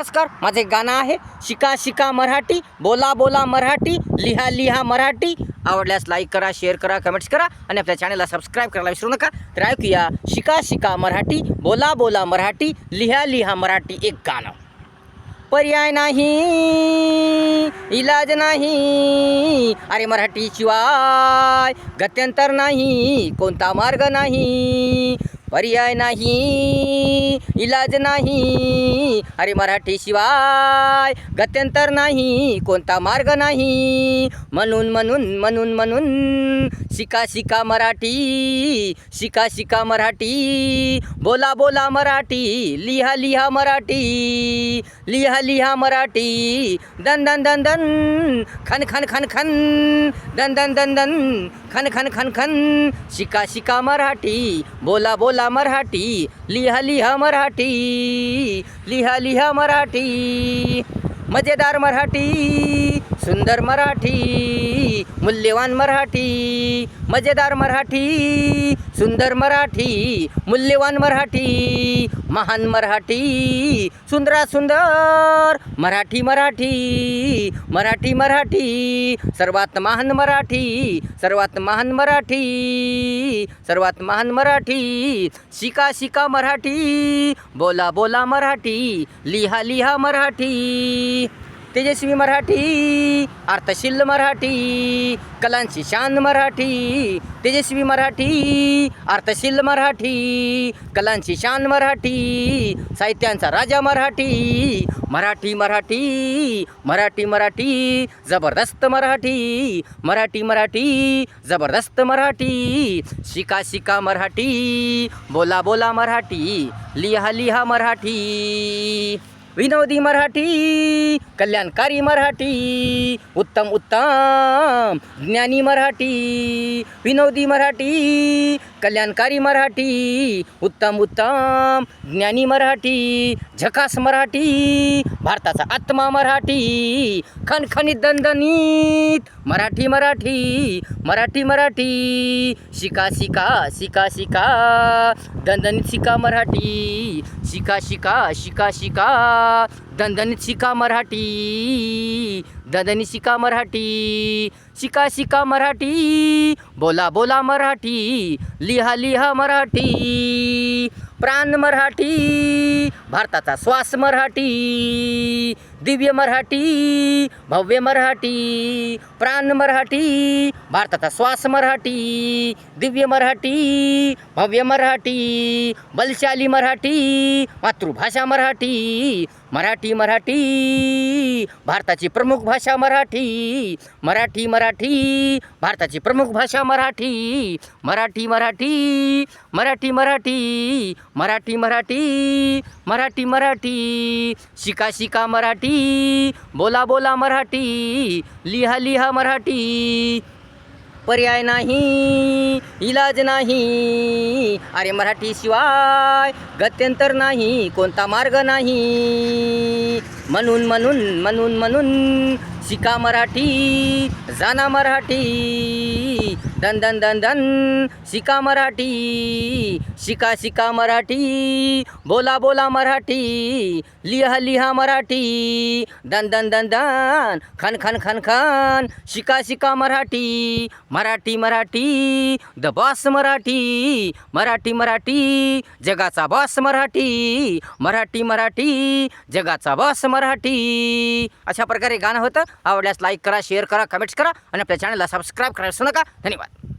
नमस्कार माझे गाणं आहे शिका शिका मराठी बोला बोला मराठी लिहा लिहा मराठी. आवडल्यास लाईक करा शेअर करा कमेंट्स करा आणि आपल्या चॅनलला सबस्क्राईब करायला विसरू नका. तर ऐकूया शिका शिका मराठी बोला बोला मराठी लिहा लिहा मराठी एक गाणं. पर्याय नाही इलाज नाही अरे मराठी शिवाय गत्यंतर नाही कोणता मार्ग नाही. पर्याय नाही इलाज नाही. अरे मराठी शिवाय गत्यंतर नाही कोणता मार्ग नाही. म्हणून म्हणून म्हणून म्हणून शिका शिका मराठी शिका शिका मराठी. बोला बोला मराठी लिहा लिहा मराठी लिहा लिहा मराठी. दन दन दन दन खन खन खन खन. दन दन दन दन खन खन खन खन शिका शिका मराठी. बोला बोला मराठी लिहा लिहा मराठी लिहा लिहा मराठी. मजेदार मराठी. सुंदर मराठी मूल्यवान मराठी मजेदार मराठी सुंदर मराठी मूल्यवान मराठी महान मराठी सुंदरा सुंदर मराठी मराठी मराठी मराठी सर्वात महान मराठी सर्वात महान मराठी सर्वात महान मराठी शिका शिका मराठी बोला बोला मराठी लिहा लिहा मराठी. तेजस्वी मराठी अर्थशील मराठी कलांची शान मराठी तेजस्वी मराठी अर्थशील मराठी कलांची शान मराठी साहित्यांचा राजा मराठी मराठी मराठी मराठी मराठी जबरदस्त मराठी मराठी मराठी जबरदस्त मराठी शिका शिका मराठी बोला बोला मराठी लिहा लिहा मराठी. विनोदी मराठी कल्याणकारी मराठी उत्तम उत्तम ज्ञानी मराठी विनोदी मराठी कल्याणकारी मराठी उत्तम उत्तम ज्ञानी मराठी झकास मराठी भारताचा आत्मा मराठी खणखणीत दणदणीत मराठी मराठी मराठी मराठी शिका शिका शिका शिका दणदणीत शिका मराठी शिका शिका शिका शिका दणदणीत शिका मराठी दणदणीत शिका मराठी शिका शिका मराठी. बोला बोला मराठी लिहा लिहा मराठी. प्राण मराठी भारताचा श्वास मराठी. दिव्य मराठी भव्य मराठी प्राण मराठी भारताचा श्वास मराठी दिव्य मराठी भव्य मराठी बलशाली मराठी मातृभाषा मराठी मराठी मराठी भारताची प्रमुख भाषा मराठी मराठी मराठी भारताची प्रमुख भाषा मराठी मराठी मराठी मराठी मराठी मराठी मराठी मराठी मराठी शिका शिका मराठी बोला बोला मराठी. लिहा लिहा मराठी. पर्याय नाही इलाज नाही. अरे मराठी शिवाय गत्यंतर नाही कोणता मार्ग नाही. म्हणून म्हणून म्हणून म्हणून शिका मराठी जाना मराठी. दन दन दन दन शिका मराठी. शिका शिका मराठी. बोला बोला मराठी. लिहा लिहा मराठी. दन दन दन दन. खन खन खन खन. शिका शिका Marathi. Marathi Marathi. The boss Marathi. Marathi Marathi. जगाचा बॉस मराठी. मराठी मराठी. जगाचा बॉस मराठी. अशा प्रकारे गाणं होतं. आवडल्यास लाईक करा शेअर करा कमेंट्स करा. आणि आपल्या चॅनलला सबस्क्राईब करायला नका. धन्यवाद.